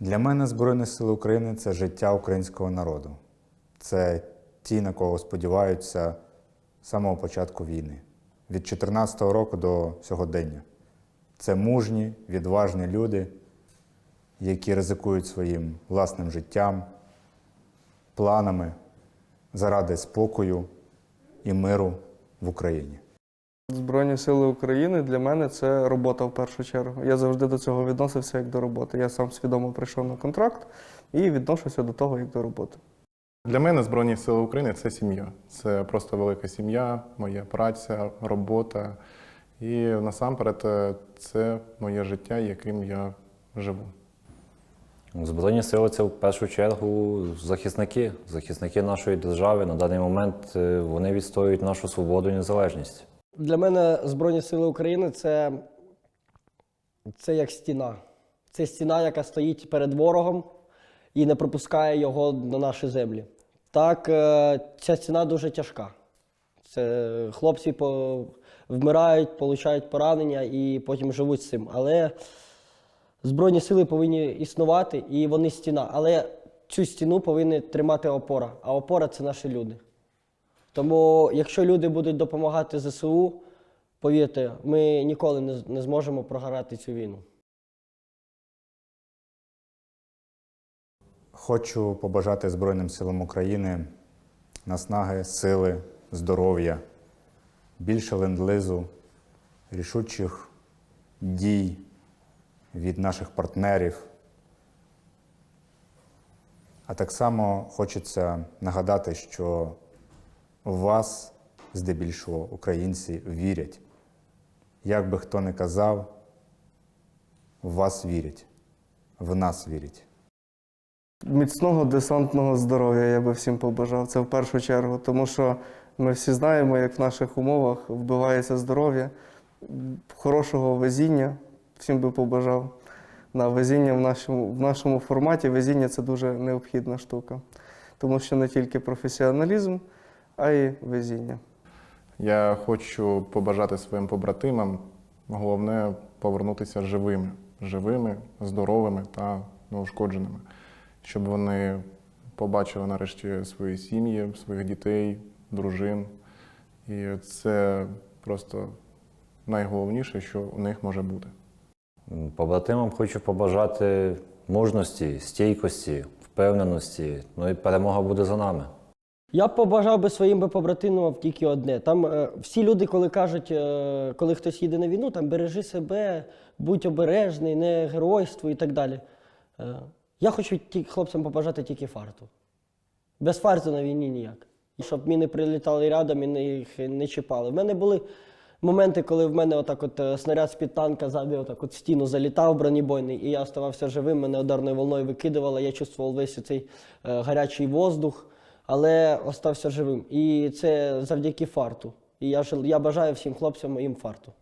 Для мене Збройні Сили України це життя українського народу. Це ті, на кого сподіваються з самого початку війни, від 2014 року до сьогодення. Це мужні, відважні люди, які ризикують своїм власним життям, планами заради спокою і миру в Україні. Збройні сили України для мене це робота в першу чергу. Я завжди до цього відносився як до роботи. Я сам свідомо прийшов на контракт і відношуся до того як до роботи. Для мене Збройні Сили України це сім'я. Це просто велика сім'я, моя праця, робота. І насамперед е, це моє життя, яким я живу. Збройні сили це в першу чергу захисники, захисники нашої держави. На даний момент е, вони відстоюють нашу свободу і незалежність. Для мене Збройні Сили України це, це як стіна. Це стіна, яка стоїть перед ворогом і не пропускає його на наші землі. Так, е, ця стіна дуже тяжка. Це хлопці по, вмирають, получають поранення і потім живуть з цим. Але Збройні сили повинні існувати, і вони стіна. Але цю стіну повинні тримати опора. А опора це наші люди. Тому, якщо люди будуть допомагати ЗСУ, повірте, ми ніколи не, зможемо програти цю війну. Хочу побажати Збройним силам України наснаги, сили, здоров'я, більше ленд-лизу, рішучих дій від наших партнерів. А так само хочеться нагадати, що вас здебільшого українці вірять. Як би хто не казав, в вас вірять, в нас вірять. Міцного десантного здоров'я я би всім побажав. Це в першу чергу, тому що ми всі знаємо, як в наших умовах вбивається здоров'я. Хорошого везіння всім би побажав. На везіння в нашому, в нашому форматі везіння це дуже необхідна штука. Тому що не тільки професіоналізм, а й везіння. Я хочу побажати своїм побратимам, головне повернутися живими, живими, здоровими та неушкодженими, щоб вони побачили нарешті свої сім'ї, своїх дітей, дружин. І це просто найголовніше, що у них може бути. Побратимам хочу побажати мужності, стійкості, впевненості. Ну і перемога буде за нами. Я б побажав би своїм побратимам тільки одне. Там е, всі люди, коли кажуть, е, коли хтось їде на війну, там бережи себе, будь обережний, не геройствуй і так далі. Е, я хочу ті, хлопцям побажати тільки фарту. Без фарту на війні ніяк. І щоб міни прилітали рядом і не, їх не чіпали. В мене були моменти, коли в мене отак от е, снаряд з-під танка ззаді отак от стіну залітав бронебойний, і я оставався живим, мене ударною волною викидувало, я чувствував весь цей е, гарячий воздух, але остався живим. І це завдяки фарту. І я, жил. я бажаю всім хлопцям моїм фарту.